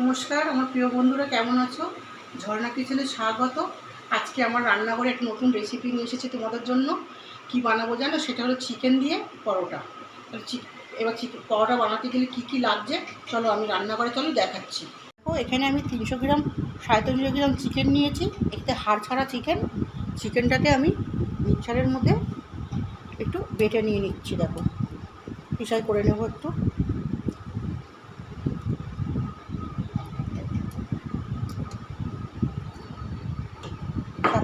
নমস্কার, আমার প্রিয় বন্ধুরা কেমন আছো? ঝর্ণা কিচেনে স্বাগত। আজকে আমার রান্নাঘরে একটা নতুন রেসিপি নিয়ে এসেছি তোমাদের জন্য। কি বানাবো জানো? সেটা হলো চিকেন দিয়ে পরোটা। এবার চিকেন পরোটা বানাতে গেলে কী কী লাগছে? চলো আমি রান্নাঘরে, চলো দেখাচ্ছি। ও এখানে আমি তিনশো গ্রাম, সাড়ে তিনশো গ্রাম চিকেন নিয়েছি। এতে হাড় ছাড়া চিকেন চিকেনটাকে আমি মিক্সারের মধ্যে একটু বেটে নিয়ে নিচ্ছি, দেখো। পিসাই করে নেব একটু।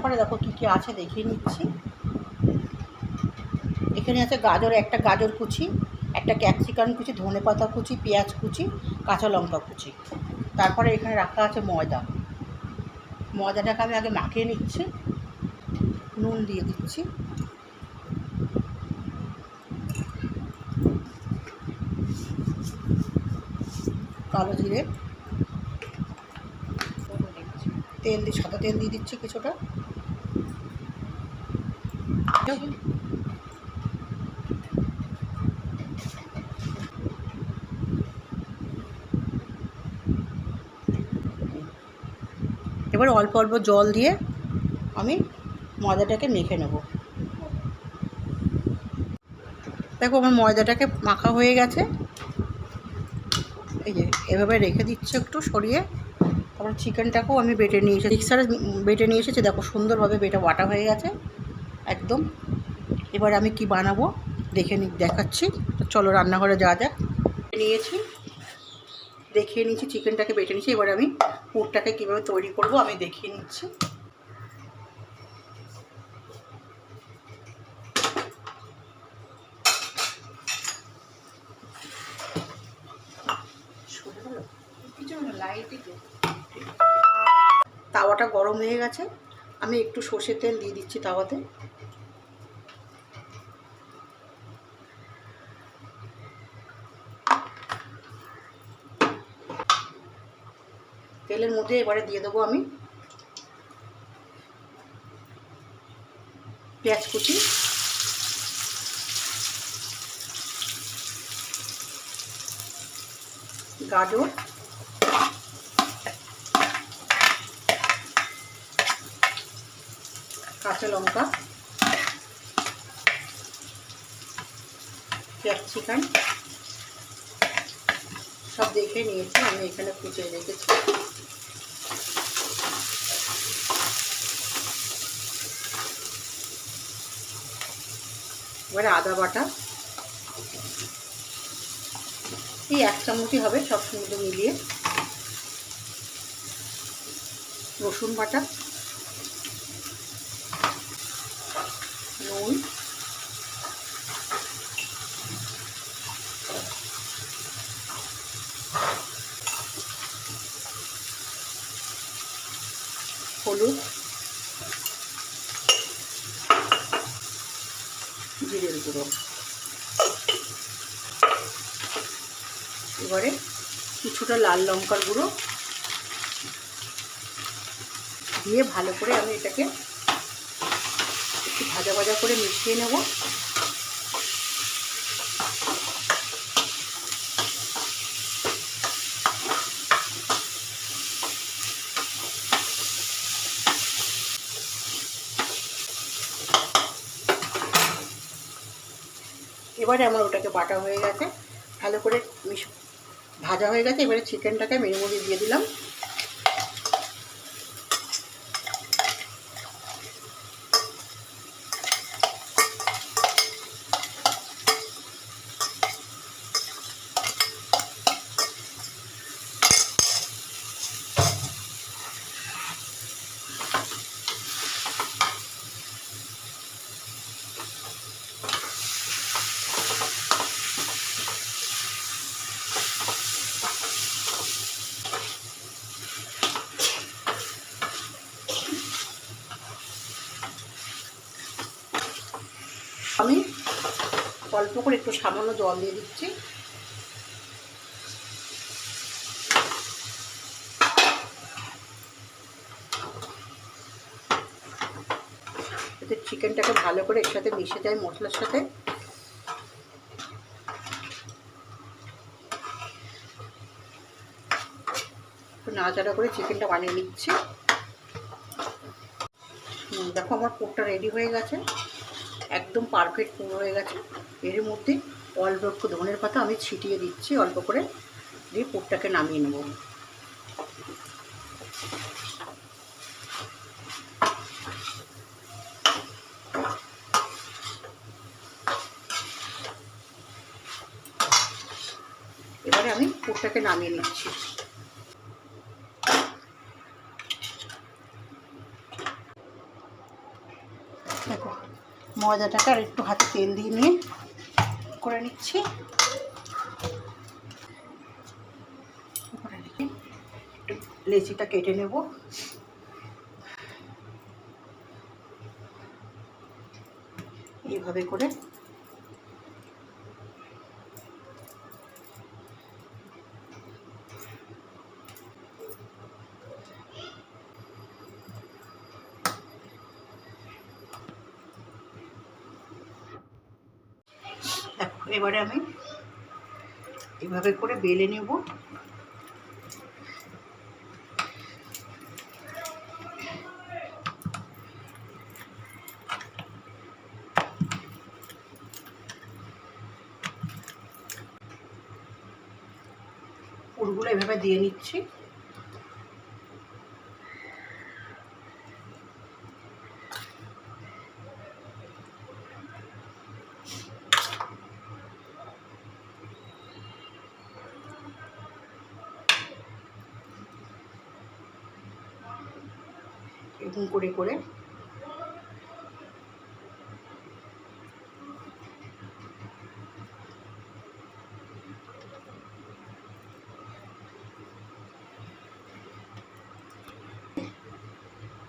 তারপরে দেখো কী কী আছে দেখিয়ে নিচ্ছি। এখানে আছে গাজর, একটা গাজর কুচি, একটা ক্যাপসিকাম কুচি, ধনে পাতা কুচি, পেঁয়াজ কুচি, কাঁচা লঙ্কা কুচি। তারপরে এখানে রাখা আছে ময়দা। ময়দাটাকে আমি আগে মাখিয়ে নিচ্ছি। নুন দিয়ে দিচ্ছি। কালো জিরে। তেল দিয়ে, সাদা তেল দিয়ে দিচ্ছি কিছুটা। এবার অল্প অল্প জল দিয়ে আমি ময়দাটাকে মেখে নেব। দেখো আমার ময়দাটাকে মাখা হয়ে গেছে। এই যে, এভাবে রেখে দিচ্ছে একটু সরিয়ে। তারপর চিকেনটাকেও আমি বেটে নিয়ে এসেছি। মিক্সারে বেটে নিয়ে এসেছি। দেখো সুন্দরভাবে বেটা বাটা হয়ে গেছে। একদম। এবার আমি কি বানাবো দেখে নি, দেখাচ্ছি। চলো রান্নাঘরে যাওয়া যাক। নিয়েছি, দেখিয়ে নিচ্ছি চিকেনটাকে বেটে নিচ্ছি এবার আমি পুরটাকে কীভাবে তৈরি করব আমি দেখিয়ে নিচ্ছি। তাওয়াটা গরম হয়ে গেছে। আমি একটু সর্ষের তেল দিয়ে দিচ্ছি তাওয়াতে। তেলের মধ্যে এবারে দিয়ে দেবো আমি পেঁয়াজ কুচি। গাজর। কাঁচা লঙ্কা। ক্যাপসিকাম সব দেখে নিয়েছি, আমি এখানে কুচিয়ে রেখেছি। এবারে আদা বাটা। এই এক চামচই হবে সব সমুদ্র মিলিয়ে। রসুন বাটা নুন হলুদ জিরের গুঁড়ো এবারে কিছুটা লাল লঙ্কার গুঁড়ো দিয়ে ভালো করে আমি এটাকে একটু ভাজা ভাজা করে মিশিয়ে নেব। এবারে আমার ওটাকে বাটা হয়ে গেছে। ভালো করে মিশ ভাজা হয়ে গেছে এবারে চিকেনটাকে মেরে মুড়ি দিয়ে দিলাম আমি অল্প করে একটু সামান্য জল দিয়ে দিচ্ছি। এতে চিকেনটাকে ভালো করে এর সাথে মিশে যায় মশলার সাথে। নাড়াচাড়া করে চিকেনটা বানিয়ে নিচ্ছি। দেখো আমার পুরটা রেডি হয়ে গেছে। একদম পারফেক্ট পুর হয়ে গেছে। এর মধ্যে অল্প একটু ধনের পাতা আমি ছিটিয়ে দিচ্ছি, অল্প করে দিয়ে পুরটাকে নামিয়ে নেব। এবারে আমি পুরটাকে নামিয়ে নিচ্ছি। ময়দাটাকে আর একটু হাতে তেল দিয়ে নিয়ে করে নিচ্ছি। লেচিটা কেটে নেব। এইভাবে করে দেখো এবারে আমি এভাবে করে বেলে নেব। পুরগুলো এভাবে দিয়ে নিচ্ছি। এরকম করে করে।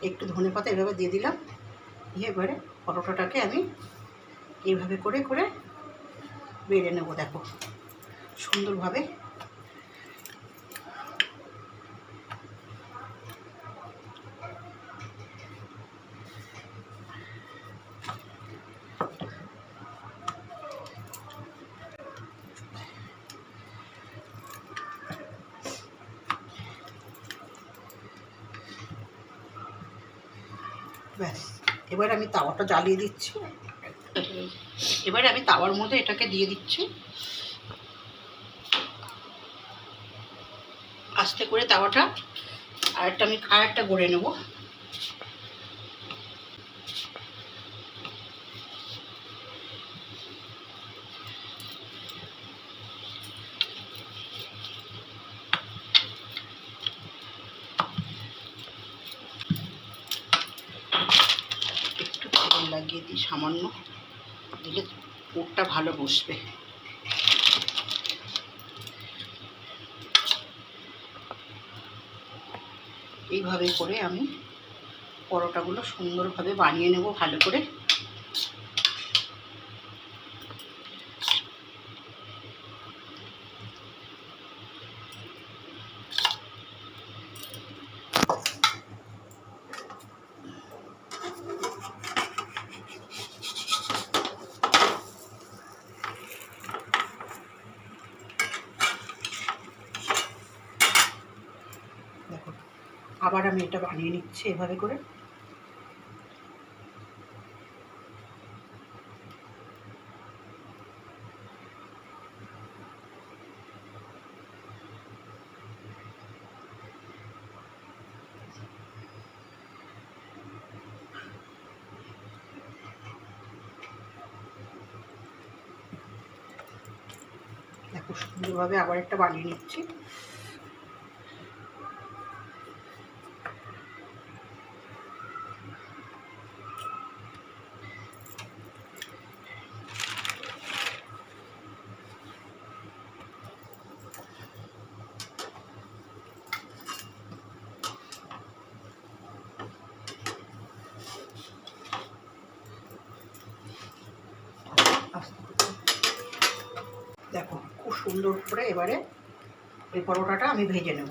একটু ধনে পাতা এভাবে দিয়ে দিলাম। দিয়ে এবারে পরোটাটাকে আমি এইভাবে করে করে বেড়ে নেব, দেখো। সুন্দরভাবে ব্যাস, এবার আমি তাওয়াটা জ্বালিয়ে দিচ্ছি। এবার আমি তাওয়ার মধ্যে এটাকে দিয়ে দিচ্ছি। আস্তে করে তাওয়াটা আর একটা আমি আর একটা গড়ে নেব একটু তেল লাগিয়ে দিই সামান্য। দিলে পুরটা ভালো বসবে। এইভাবে করে আমি পরোটাগুলো সুন্দরভাবে বানিয়ে নেব ভালো করে। আবার আমি এটা বানিয়ে নিচ্ছি এভাবে করে। সুন্দরভাবে আবার একটা বানিয়ে নিচ্ছি আস্তে করে। দেখো খুব সুন্দর করে এবারে এই পরোটাটা আমি ভেজে নেব।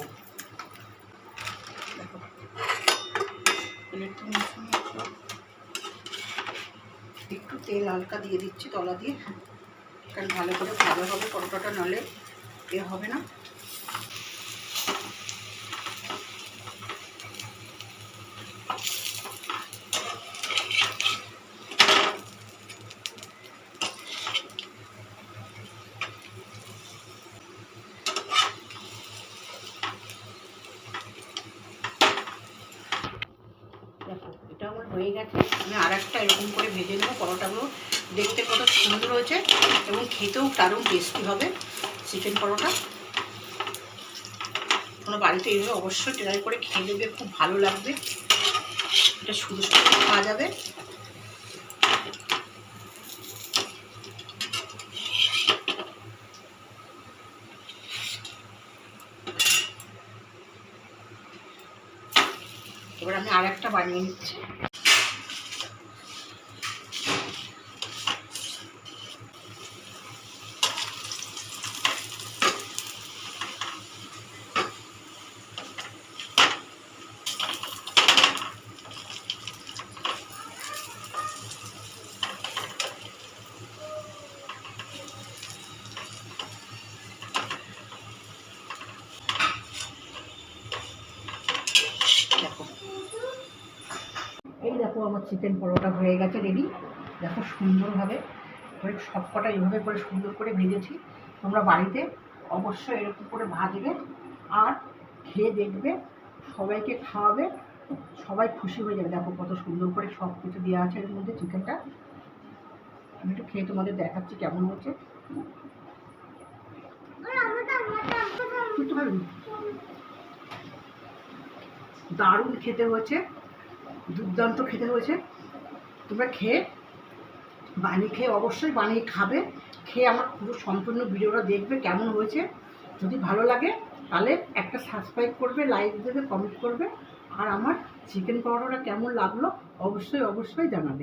একটু তেল হালকা দিয়ে দিচ্ছি, তলা দিয়ে। কারণ ভালো করে ভাজা হবে পরোটাটা নলে এ হবে না আমার হয়ে গেছে। আমি আর একটা এরকম করে ভেজে নেব, পরোটাগুলো। দেখতে কত সুন্দর হয়েছে এবং খেতেও দারুণ টেস্টি হবে চিকেন পরোটা। কোনো বাড়িতে এইভাবে অবশ্যই ট্রাই করে খেয়ে দেবে খুব ভালো লাগবে। এটা শুধু শুধু খাওয়া যাবে। এবার আমি আর একটা বানিয়ে নিচ্ছি দেখো এই দেখো আমার চিকেন পরোটা হয়ে গেছে রেডি দেখো সুন্দরভাবে করে সব কটা এইভাবে করে সুন্দর করে ভেজেছি। তোমরা বাড়িতে অবশ্যই এরকম করে ভাজবে আর খেয়ে দেখবে সবাইকে খাওয়াবে সবাই খুশি হয়ে যাবে। দেখো কত সুন্দর করে সব কিছু দেওয়া আছে এর মধ্যে চিকেনটা আমি একটু খেয়ে তোমাদের দেখাচ্ছি কেমন হচ্ছে। দারুণ খেতে হয়েছে। দুর্দান্ত খেতে হয়েছে। তোমরা খেয়ে, বানিয়ে খেয়ে অবশ্যই বানিয়ে খাবে। খেয়ে আমার পুরো সম্পূর্ণ ভিডিওটা দেখবে কেমন হয়েছে। যদি ভালো লাগে, তাহলে একটা সাবস্ক্রাইব করবে লাইক দেবে কমেন্ট করবে। আর আমার চিকেন পাউডারটা কেমন লাগল, অবশ্যই অবশ্যই জানাবে।